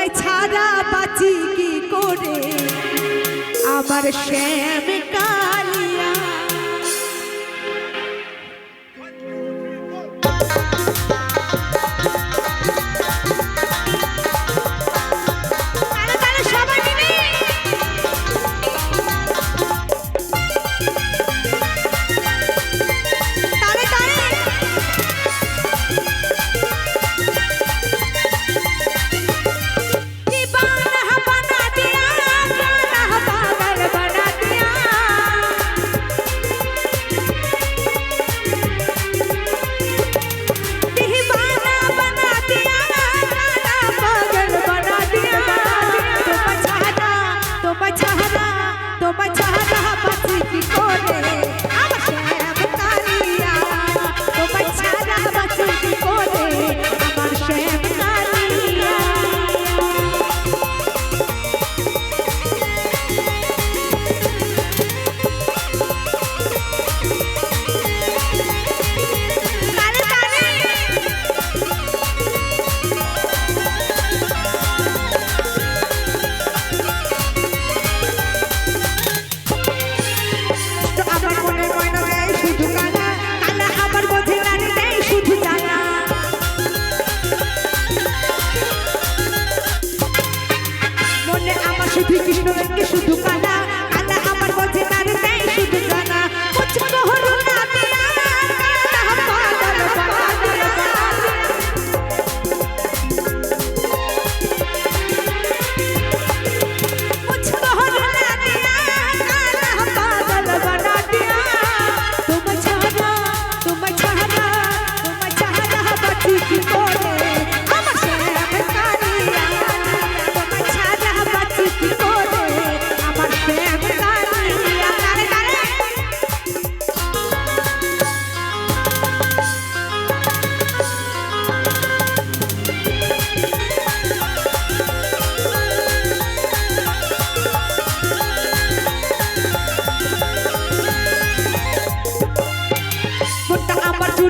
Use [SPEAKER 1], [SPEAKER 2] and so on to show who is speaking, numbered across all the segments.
[SPEAKER 1] তোমায় ছাড়া বাঁচি কি করে? আমার শ্যাম কালিয়া।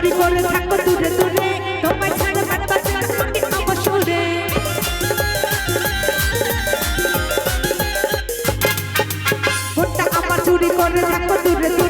[SPEAKER 1] চুরি করে থাকো দূরে দূরে। তোমার ছাড়া বাদ বাসে আসমাকে অবসরে। ফোনটা আমার চুরি করে থাকো দূরে দূরে।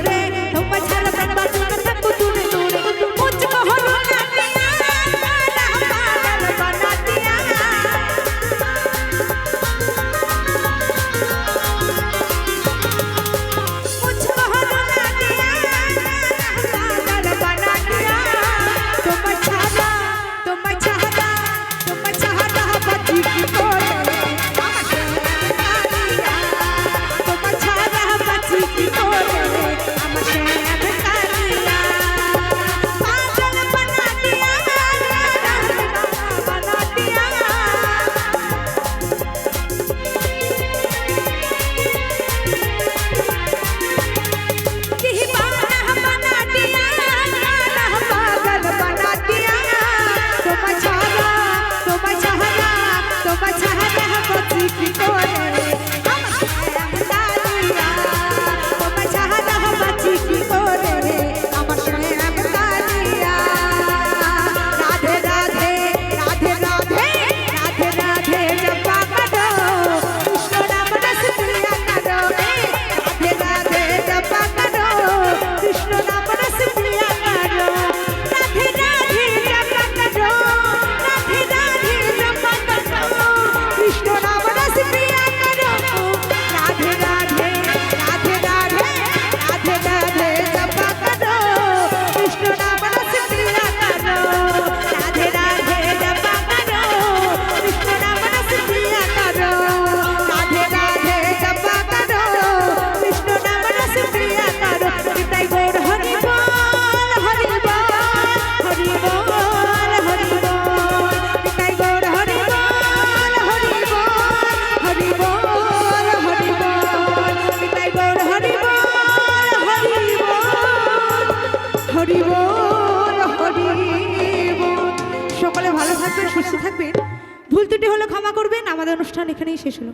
[SPEAKER 1] সকলে ভালো থাকবেন, সুস্থ থাকবেন। ভুল ত্রুটি হলে ক্ষমা করবেন। আমাদের অনুষ্ঠান এখানেই শেষ হলো।